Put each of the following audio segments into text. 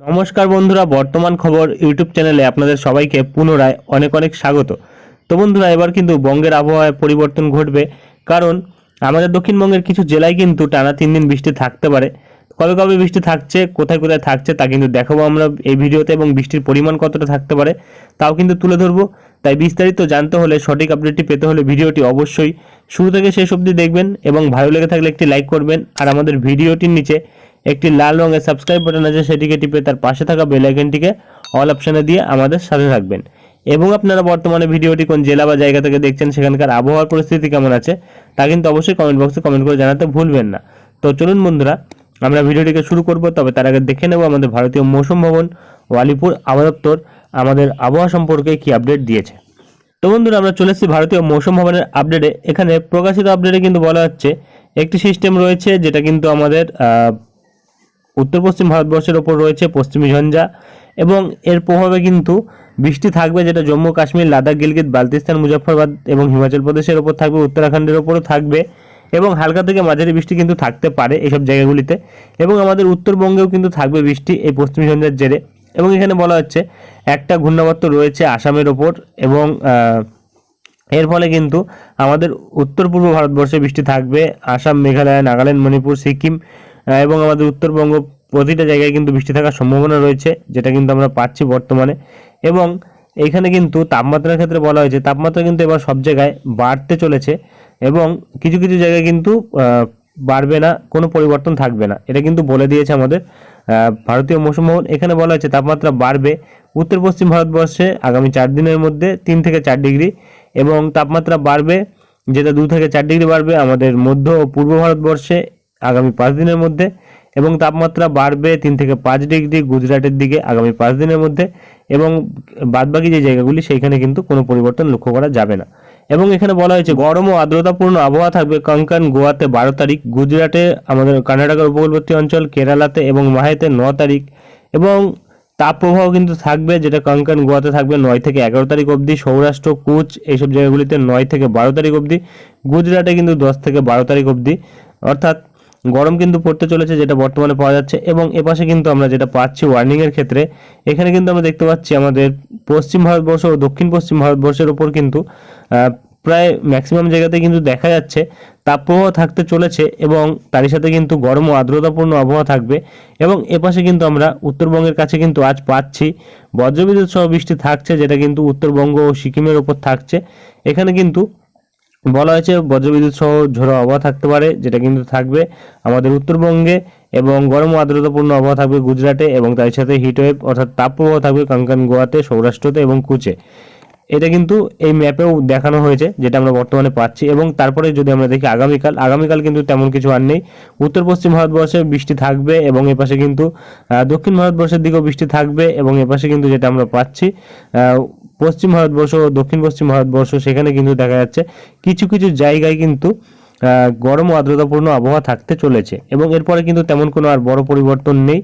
নমস্কার বন্ধুরা, বর্তমান খবর ইউটিউব চ্যানেলে আপনাদের সবাইকে পুনরায় অনেক অনেক স্বাগত। তো বন্ধুরা, এবার কিন্তু বঙ্গের আবহাওয়ায় পরিবর্তন ঘটবে, কারণ আমাদের দক্ষিণবঙ্গের কিছু জেলায় কিন্তু টানা তিন দিন বৃষ্টি থাকতে পারে। কবে কবে বৃষ্টি থাকছে, কোথায় কোথায় থাকছে তা কিন্তু দেখাবো আমরা এই ভিডিওতে এবং বৃষ্টির পরিমাণ কতটা থাকতে পারে তাও কিন্তু তুলে ধরবো। তাই বিস্তারিত জানতে হলে সঠিক আপডেটটি পেতে হলে ভিডিওটি অবশ্যই শুরু থেকে শেষ অবধি দেখবেন এবং ভালো লেগে থাকলে একটি লাইক করবেন আর আমাদের ভিডিওটির নিচে একটি লাল রঙের সাবস্ক্রাইব বাটন আছে, সেটিকে টিপে তার পাশে থাকা বেল আইকনটিকে অল অপশনে দিয়ে আমাদের সাথে থাকবেন। এবং আপনারা বর্তমানে ভিডিওটি কোন জেলা বা জায়গা থেকে দেখছেন, সেখানকার আবহাওয়ার পরিস্থিতি কেমন আছে, তা কিন্তু অবশ্যই কমেন্ট বক্সে কমেন্ট করে জানাতে ভুলবেন না। তো চলুন বন্ধুরা, আমরা ভিডিওটিকে শুরু করব, তবে তার আগে দেখে নেব আমাদের ভারতীয় মৌসুম ভবন ও আলিপুর আবহাওয়া দপ্তর আমাদের আবহাওয়া সম্পর্কে কি আপডেট দিয়েছে। তো বন্ধুরা, আমরা চলে এসেছি ভারতীয় মৌসুম ভবনের আপডেটে এখানে প্রকাশিত আপডেটে কিন্তু বলা হচ্ছে, একটি সিস্টেম রয়েছে, যেটা কিন্তু আমাদের উত্তর পশ্চিম ভারতবর্ষের ওপর রয়েছে পশ্চিমী ঝঞ্ঝা এবং এর প্রভাবে কিন্তু বৃষ্টি থাকবে, যেটা জম্মু, কাশ্মীর, লাদাখ, গিলগিত, বালতিস্তান, মুজফ্ফরবাদ এবং হিমাচল প্রদেশের ওপর থাকবে, উত্তরাখণ্ডের ওপরও থাকবে এবং হালকা থেকে মাঝারি বৃষ্টি কিন্তু থাকতে পারে এইসব জায়গাগুলিতে এবং আমাদের উত্তরবঙ্গেও কিন্তু থাকবে বৃষ্টি এই পশ্চিমী ঝঞ্ঝার জেরে এবং এখানে বলা হচ্ছে একটা ঘূর্ণাবর্ত রয়েছে আসামের ওপর এবং এর ফলে কিন্তু আমাদের উত্তর পূর্ব ভারতবর্ষে বৃষ্টি থাকবে, আসাম, মেঘালয়, নাগাল্যান্ড, মণিপুর, সিকিম এবং আমাদের উত্তরবঙ্গ প্রতিটা জায়গায় কিন্তু বৃষ্টি থাকার সম্ভাবনা রয়েছে, যেটা কিন্তু আমরা পাচ্ছি বর্তমানে। এবং এখানে কিন্তু তাপমাত্রার ক্ষেত্রে বলা হয়েছে, তাপমাত্রা কিন্তু এবার সব জায়গায় বাড়তে চলেছে এবং কিছু কিছু জায়গায় কিন্তু বাড়বে না, কোনো পরিবর্তন থাকবে না। এটা কিন্তু বলে দিয়েছে আমাদের ভারতীয় মৌসুম এখানে বলা হয়েছে তাপমাত্রা বাড়বে উত্তর পশ্চিম ভারতবর্ষে আগামী চার দিনের মধ্যে তিন থেকে চার ডিগ্রি এবং তাপমাত্রা বাড়বে, যেটা দু থেকে চার ডিগ্রি বাড়বে আমাদের মধ্য ও পূর্ব ভারতবর্ষে আগামী পাঁচ দিনের মধ্যে এবং তাপমাত্রা বাড়বে তিন থেকে পাঁচ ডিগ্রি গুজরাটের দিকে আগামী পাঁচ দিনের মধ্যে এবং বাদবাকি যে জায়গাগুলি সেইখানে কিন্তু কোনো পরিবর্তন লক্ষ্য করা যাবে না। এবং এখানে বলা হয়েছে গরম ও আর্দ্রতাপূর্ণ আবহাওয়া থাকবে কঙ্কন, গোয়াতে বারো তারিখ, গুজরাটে আমাদের কর্ণাটকের উপকূলবর্তী অঞ্চল, কেরালাতে এবং মাহেতে ন তারিখ এবং তাপ প্রবাহ কিন্তু থাকবে যেটা কঙ্কন, গোয়াতে থাকবে নয় থেকে এগারো তারিখ অবধি, সৌরাষ্ট্র, কুচ এইসব জায়গাগুলিতে নয় থেকে বারো তারিখ অবধি, গুজরাটে কিন্তু দশ থেকে বারো তারিখ অবধি। অর্থাৎ গরম কিন্তু পড়তে চলেছে, যেটা বর্তমানে পাওয়া যাচ্ছে। এবং এপাশে কিন্তু আমরা যেটা পাচ্ছি ওয়ার্নিং এর ক্ষেত্রে, এখানে কিন্তু আমরা দেখতে পাচ্ছি আমাদের পশ্চিম ভারতবর্ষ ও দক্ষিণ পশ্চিম ভারতবর্ষের উপর কিন্তু প্রায় ম্যাক্সিমাম জায়গাতে কিন্তু দেখা যাচ্ছে তাপপ্রবাহ থাকতে চলেছে এবং তারই সাথে কিন্তু গরম ও আর্দ্রতাপূর্ণ আবহাওয়া থাকবে। এবং এপাশে কিন্তু আমরা উত্তরবঙ্গের কাছে কিন্তু আজ পাচ্ছি বজ্রবিদ্যুৎ সহ বৃষ্টি থাকছে, যেটা কিন্তু উত্তরবঙ্গ ও সিকিমের ওপর থাকছে। এখানে কিন্তু বলা হয়েছে বজ্রবিদ্যুৎ সহ ঝোড়ো আবহাওয়া থাকতে পারে, যেটা কিন্তু থাকবে আমাদের উত্তরবঙ্গে এবং গরম আর্দ্রতাপূর্ণ আবহাওয়া থাকবে গুজরাটে এবং তার সাথে হিটওয়েভ অর্থাৎ তাপপ্রবাহ থাকবে কাঙ্কান গোয়াতে, সৌরাষ্ট্রতে এবং কুচে। এটা কিন্তু এই ম্যাপেও দেখানো হয়েছে, যেটা আমরা বর্তমানে পাচ্ছি এবং তারপরে যদি আমরা দেখি আগামীকাল আগামীকাল কিন্তু তেমন কিছু আর নেই। উত্তর পশ্চিম ভারতবর্ষে বৃষ্টি থাকবে এবং এপাশে কিন্তু দক্ষিণ ভারতবর্ষের দিকেও বৃষ্টি থাকবে এবং এপাশে কিন্তু যেটা আমরা পাচ্ছি পশ্চিম ভারতবর্ষ ও দক্ষিণ পশ্চিম ভারতবর্ষ, সেখানে কিন্তু দেখা যাচ্ছে কিছু কিছু জায়গায় কিন্তু গরম ও আর্দ্রতাপূর্ণ আবহাওয়া থাকতে চলেছে এবং এরপরে কিন্তু তেমন কোনো আর বড় পরিবর্তন নেই।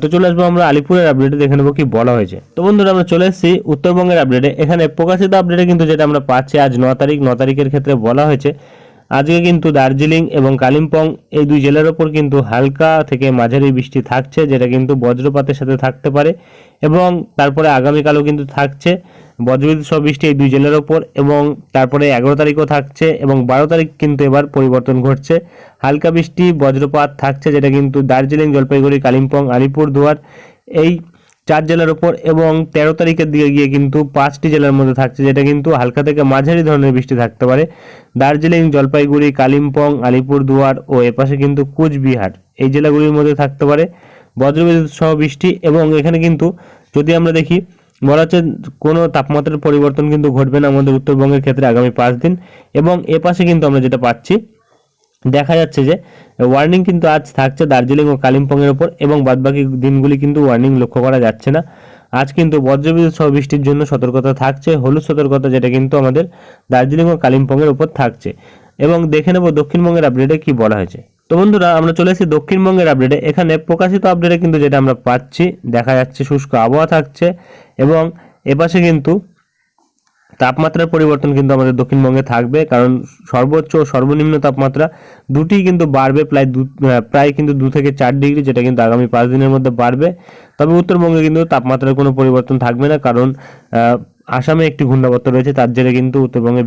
তো চলে আসব আমরা আলিপুরের আপডেটে দেখে নেব কি বলা হয়েছে। তো বন্ধুরা, আমরা চলে এসেছি উত্তরবঙ্গের আপডেটে এখানে প্রকাশিত আপডেটে কিন্তু যেটা আমরা পাচ্ছি আজ ন তারিখ, ন তারিখের ক্ষেত্রে বলা হয়েছে, আজকে কিন্তু দার্জিলিং এবং কালিম্পং এই দুই জেলার ওপর কিন্তু হালকা থেকে মাঝারি বৃষ্টি থাকছে, যেটা কিন্তু বজ্রপাতের সাথে থাকতে পারে এবং তারপরে আগামীকালও কিন্তু থাকছে। বজ্রবিদ্যুৎ সহ বৃষ্টি এই দুই জেলার ওপর এবং তারপরে এগারো তারিখও থাকছে এবং বারো তারিখ কিন্তু এবার পরিবর্তন ঘটছে। হালকা বৃষ্টি, বজ্রপাত থাকছে যেটা কিন্তু দার্জিলিং, জলপাইগুড়ি, কালিম্পং আলিপুরদুয়ার এই চার জেলার ওপর এবং তেরো তারিখের দিকে গিয়ে কিন্তু পাঁচটি জেলার মধ্যে থাকছে যেটা কিন্তু হালকা থেকে মাঝারি ধরনের বৃষ্টি থাকতে পারে। দার্জিলিং, জলপাইগুড়ি, কালিম্পং আলিপুরদুয়ার ও এপাশে কিন্তু কুচবিহার এই জেলাগুলির মধ্যে থাকতে পারে। বজ্রবিদ্যুৎ সহ বৃষ্টি এবং এখানে কিন্তু যদি আমরা দেখি বলা হচ্ছে কোনো তাপমাত্রার পরিবর্তন কিন্তু ঘটবে না আমাদের উত্তরবঙ্গের ক্ষেত্রে আগামী পাঁচ দিন এবং এপাশে কিন্তু আমরা যেটা পাচ্ছি, দেখা যাচ্ছে যে ওয়ার্নিং কিন্তু আজ থাকছে দার্জিলিং ও কালিম্পংয়ের ওপর এবং বাদবাকি দিনগুলি কিন্তু ওয়ার্নিং লক্ষ্য করা যাচ্ছে না। আজ কিন্তু বজ্রবিদ্যুৎ সহ বৃষ্টির জন্য সতর্কতা থাকছে, হলুদ সতর্কতা যেটা কিন্তু আমাদের দার্জিলিং ও কালিম্পংয়ের ওপর থাকছে। এবং দেখে নেব দক্ষিণবঙ্গের আপডেটে কি বলা হয়েছে। তো বন্ধুরা, আমরা চলে এসেছি দক্ষিণবঙ্গের আপডেটে এখানে প্রকাশিত আপডেটে কিন্তু যেটা আমরা পাচ্ছি, দেখা যাচ্ছে শুষ্ক আবহাওয়া থাকছে এবং এপাশে কিন্তু তাপমাত্রার পরিবর্তন কিন্তু আমাদের দক্ষিণবঙ্গে থাকবে, কারণ সর্বোচ্চ ও সর্বনিম্ন তাপমাত্রা দুটিই কিন্তু বাড়বে, প্রায় দু প্রায় কিন্তু দু থেকে চার ডিগ্রি, যেটা কিন্তু আগামী পাঁচ দিনের মধ্যে বাড়বে। তবে উত্তরবঙ্গে কিন্তু তাপমাত্রার কোনো পরিবর্তন থাকবে না, কারণ আসামে একটি ঘূর্ণাবর্ত রয়েছে, তার জেরে কিন্তু উত্তরবঙ্গে